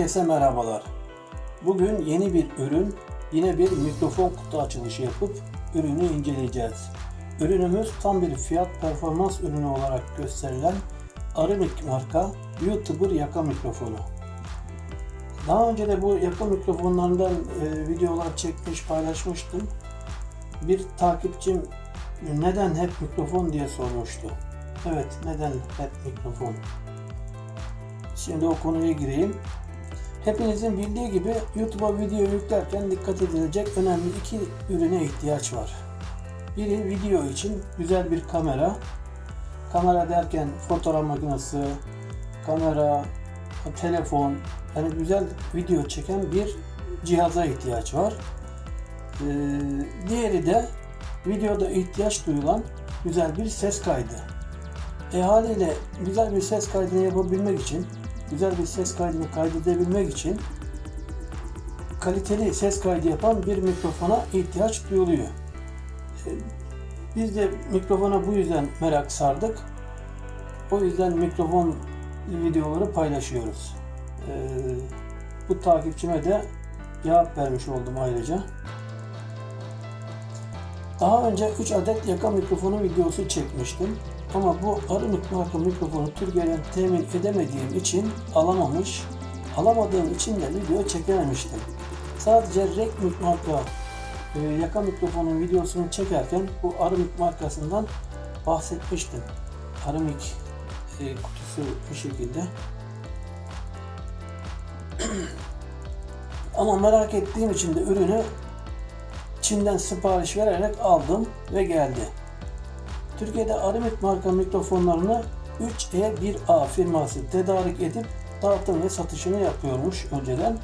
Herkese merhabalar. Bugün yeni bir ürün, yine bir mikrofon kutu açılışı yapıp ürünü inceleyeceğiz. Ürünümüz tam bir fiyat performans ürünü olarak gösterilen Aramik marka YouTuber yaka mikrofonu. Daha önce de bu yaka mikrofonlarından e, videolar çekmiş, paylaşmıştım. Bir takipçim neden hep mikrofon diye sormuştu. Evet, neden hep mikrofon? Şimdi o konuya gireyim. Hepinizin bildiği gibi YouTube'a video yüklerken dikkat edilecek önemli iki ürüne ihtiyaç var. Biri video için güzel bir kamera. Kamera derken fotoğraf makinesi, kamera, telefon, yani güzel video çeken bir cihaza ihtiyaç var. Ee, diğeri de videoda ihtiyaç duyulan güzel bir ses kaydı. E haliyle güzel bir ses kaydını yapabilmek için, güzel bir ses kaydını kaydedebilmek için kaliteli ses kaydı yapan bir mikrofona ihtiyaç duyuluyor. E, Biz de mikrofona bu yüzden merak sardık. O yüzden mikrofon videoları paylaşıyoruz. E, Bu takipçime de cevap vermiş oldum ayrıca. Daha önce 3 adet yaka mikrofonu videosu çekmiştim. Ama bu Aramik marka mikrofonu Türkiye'den temin edemediğim için alamamış, alamadığım için de video çekememiştim. Sadece Rekmik marka e, yaka mikrofonun videosunu çekerken bu Aramik markasından bahsetmiştim. Aramik e, kutusu bu şekilde. Ama merak ettiğim için de ürünü Çin'den sipariş vererek aldım ve geldi. Türkiye'de Aramik marka mikrofonlarını 3E1A firması tedarik edip dağıtım ve satışını yapıyormuş önceden.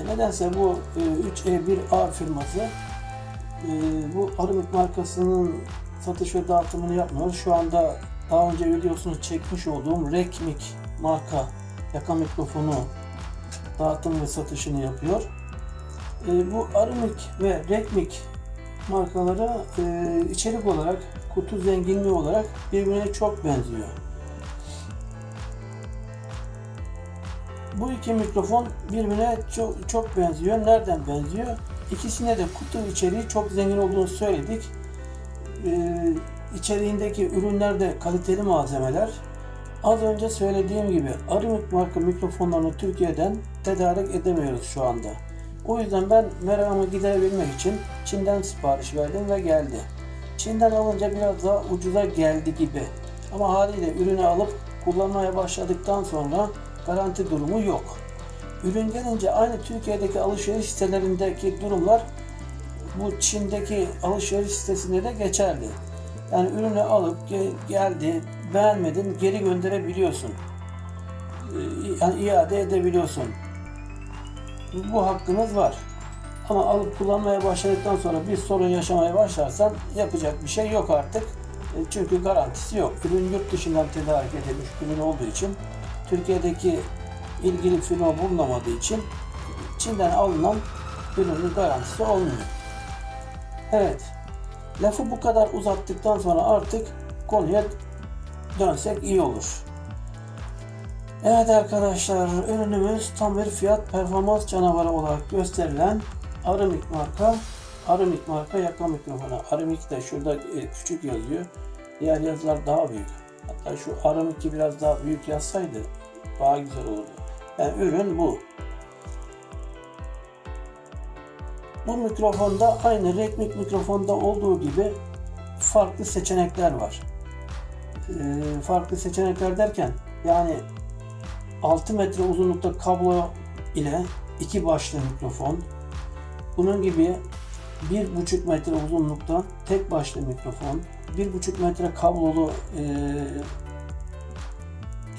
E nedense bu e, 3E1A firması e, bu Aramik markasının satış ve dağıtımını yapmıyor. Şu anda daha önce videosunu çekmiş olduğum Rekmik marka yaka mikrofonu dağıtım ve satışını yapıyor. E, bu Aramik ve Rekmik markaları e, içerik olarak, kutu zenginliği olarak birbirine çok benziyor. Bu iki mikrofon birbirine çok, çok benziyor. Nereden benziyor? İkisine de kutu içeriği çok zengin olduğunu söyledik. Ee, içeriğindeki ürünler de kaliteli malzemeler. Az önce söylediğim gibi Aramik marka mikrofonlarını Türkiye'den tedarik edemiyoruz şu anda. O yüzden ben merakımı giderebilmek için Çin'den sipariş verdim ve geldi. Çin'den alınca biraz daha ucuza geldi gibi. Ama haliyle ürünü alıp kullanmaya başladıktan sonra garanti durumu yok. Ürün gelince aynı Türkiye'deki alışveriş sitelerindeki durumlar bu Çin'deki alışveriş sitesinde de geçerli. Yani ürünü alıp ge- geldi, beğenmedin, geri gönderebiliyorsun. Ee, Yani iade edebiliyorsun bu hakkınız var. Ama alıp kullanmaya başladıktan sonra bir sorun yaşamaya başlarsan yapacak bir şey yok artık. E, Çünkü garantisi yok. Ürün yurt dışından tedarik edilmiş ürün olduğu için Türkiye'deki ilgili firma bulunamadığı için Çin'den alınan ürünün garantisi olmuyor. Evet. Lafı bu kadar uzattıktan sonra artık konuya dönsek iyi olur. Evet arkadaşlar ürünümüz tam bir fiyat performans canavarı olarak gösterilen Aramik marka Aramik marka yaka mikrofonu. Aramik de şurada e, küçük yazıyor. Diğer yazılar daha büyük. Hatta şu Aramik'i biraz daha büyük yazsaydı daha güzel olurdu. Yani ürün bu. Bu mikrofonda aynı Rekmik mikrofonda olduğu gibi farklı seçenekler var. Ee, farklı seçenekler derken yani 6 metre uzunlukta kablo ile iki başlı mikrofon. Bunun gibi 1,5 metre uzunlukta tek başlı mikrofon. 1,5 metre kablolu e,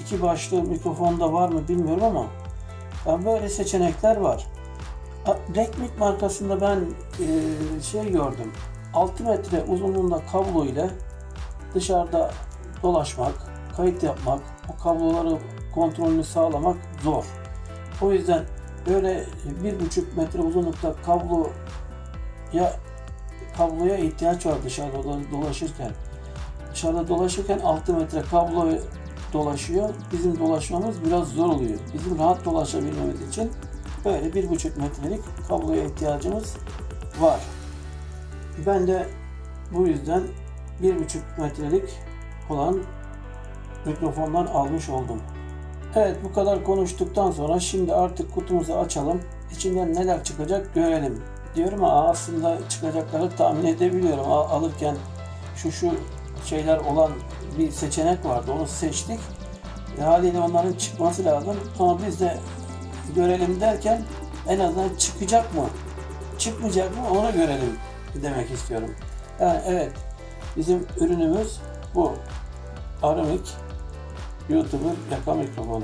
iki başlı mikrofon da var mı bilmiyorum ama böyle seçenekler var. Rekmik markasında ben e, şey gördüm. 6 metre uzunluğunda kablo ile dışarıda dolaşmak, kayıt yapmak, bu kabloları kontrolünü sağlamak zor. O yüzden böyle bir buçuk metre uzunlukta kablo ya kabloya ihtiyaç var dışarıda dolaşırken. Dışarıda dolaşırken 6 metre kablo dolaşıyor. Bizim dolaşmamız biraz zor oluyor. Bizim rahat dolaşabilmemiz için böyle bir buçuk metrelik kabloya ihtiyacımız var. Ben de bu yüzden bir buçuk metrelik olan mikrofondan almış oldum. Evet bu kadar konuştuktan sonra şimdi artık kutumuzu açalım. İçinden neler çıkacak görelim. Diyorum ama aslında çıkacakları tahmin edebiliyorum. Al- alırken şu şu şeyler olan bir seçenek vardı. Onu seçtik. E, haliyle onların çıkması lazım. Ama biz de görelim derken en azından çıkacak mı? Çıkmayacak mı? Onu görelim demek istiyorum. Yani evet bizim ürünümüz bu. Aramik YouTuber yaka mikrofonu.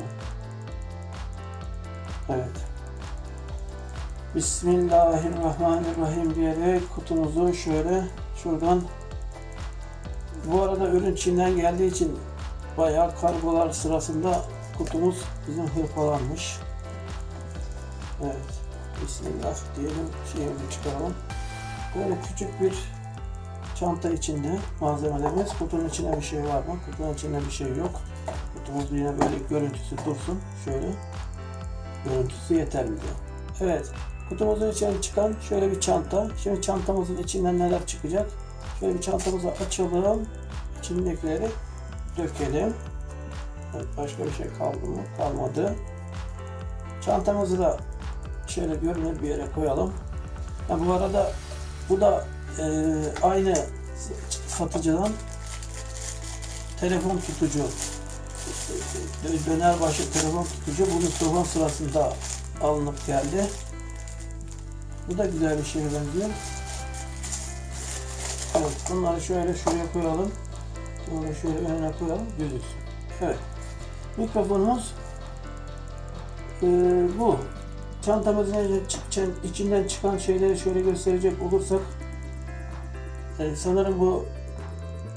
Evet. Bismillahirrahmanirrahim diyerek kutumuzu şöyle şuradan bu arada ürün Çin'den geldiği için bayağı kargolar sırasında kutumuz bizim hırpalanmış. Evet. Bismillah diyelim. Şeyimizi çıkaralım. Böyle küçük bir çanta içinde malzemelerimiz. Kutunun içinde bir şey var mı? Kutunun içinde bir şey yok. Kutumuz yine böyle görüntüsü dursun. Şöyle. Görüntüsü yeter bize. Evet. Kutumuzun içinden çıkan şöyle bir çanta. Şimdi çantamızın içinden neler çıkacak? Şöyle bir çantamızı açalım. İçindekileri dökelim. Evet, başka bir şey kaldı mı? Kalmadı. Çantamızı da şöyle görünür bir yere koyalım. Ha, bu arada bu da e, aynı satıcıdan telefon tutucu başı telefon tutucu bu mikrofon sırasında alınıp geldi. Bu da güzel bir şeye benziyor. Evet, bunları şöyle şuraya koyalım. Sonra şöyle önüne koyalım, gözüksün. Evet. Mikrofonumuz eee, bu. Çantamızın içinden çıkan şeyleri şöyle gösterecek olursak e, sanırım bu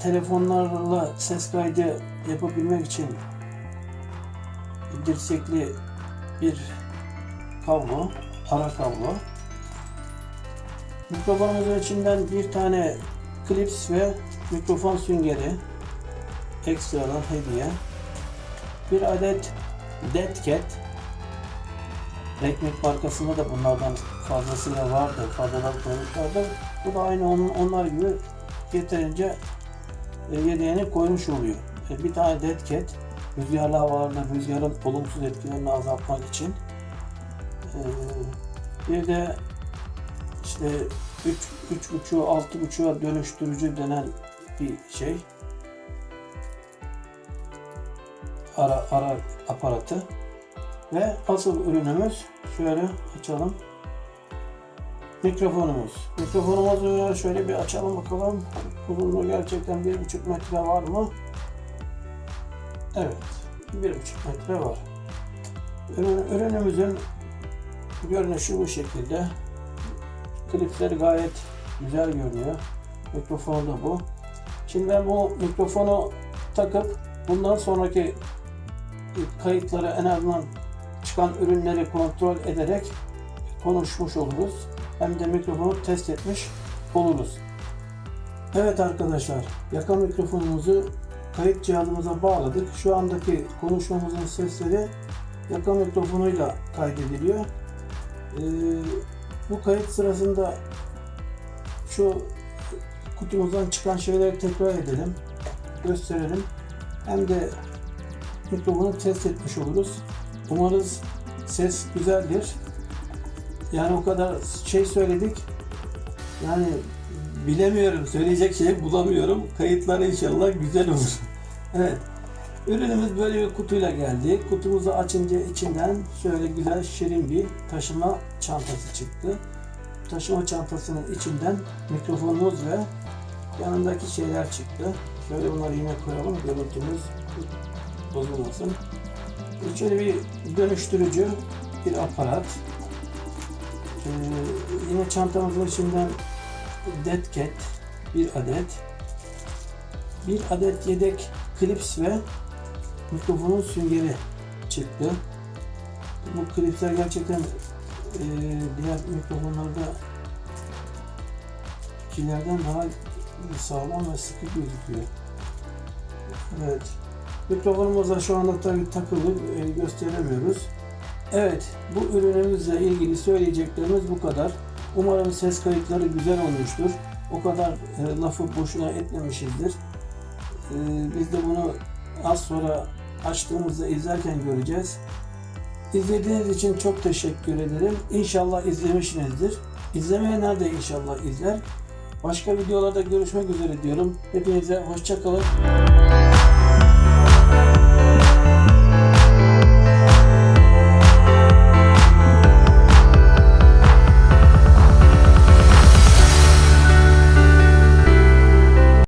telefonlarla ses kaydı yapabilmek için dirsekli bir kablo, ara kablo. Mikrofonumuzun içinden bir tane klips ve mikrofon süngeri ekstradan hediye. Bir adet dead cat Ekmek markasında da bunlardan fazlasıyla vardı. Fazladan koymuşlardı. Bu da aynı onlar gibi yeterince yedeğini koymuş oluyor. E, bir tane dead cat rüzgarlı havalarda rüzgarın olumsuz etkilerini azaltmak için. E, bir de işte 3 üç, 3.5'u 6.5'a dönüştürücü denen bir şey. Ara, ara aparatı. Ve asıl ürünümüz şöyle açalım. Mikrofonumuz. Mikrofonumuzu şöyle bir açalım bakalım. Uzunluğu gerçekten 1,5 metre var mı? Evet. 1,5 metre var. Ürün, ürünümüzün görünüşü bu şekilde. Klipleri gayet güzel görünüyor. Mikrofonu da bu. Şimdi ben bu mikrofonu takıp bundan sonraki kayıtları en azından çıkan ürünleri kontrol ederek konuşmuş oluruz. Hem de mikrofonu test etmiş oluruz. Evet arkadaşlar, yaka mikrofonumuzu kayıt cihazımıza bağladık. Şu andaki konuşmamızın sesleri yaka mikrofonuyla kaydediliyor. Ee, bu kayıt sırasında şu kutumuzdan çıkan şeyleri tekrar edelim, gösterelim. Hem de mikrofonu test etmiş oluruz. Umarız ses güzeldir. Yani o kadar şey söyledik. Yani bilemiyorum. Söyleyecek şey bulamıyorum. Kayıtlar inşallah güzel olur. evet. Ürünümüz böyle bir kutuyla geldi. Kutumuzu açınca içinden şöyle güzel şirin bir taşıma çantası çıktı. Taşıma çantasının içinden mikrofonumuz ve yanındaki şeyler çıktı. Şöyle bunları yine koyalım. Görüntümüz bozulmasın. Şöyle bir dönüştürücü bir aparat. Ee, yine çantamızın içinden dead cat bir adet. Bir adet yedek klips ve mikrofonun süngeri çıktı. Bu klipsler gerçekten e, diğer mikrofonlarda ikilerden daha sağlam ve sıkı gözüküyor. Evet. Mikrofonumuz da şu anda tabii takılı e, gösteremiyoruz. Evet, bu ürünümüzle ilgili söyleyeceklerimiz bu kadar. Umarım ses kayıtları güzel olmuştur. O kadar e, lafı boşuna etmemişizdir. E, biz de bunu az sonra açtığımızda izlerken göreceğiz. İzlediğiniz için çok teşekkür ederim. İnşallah izlemişsinizdir. İzlemeyenler de inşallah izler. Başka videolarda görüşmek üzere diyorum. Hepinize hoşçakalın.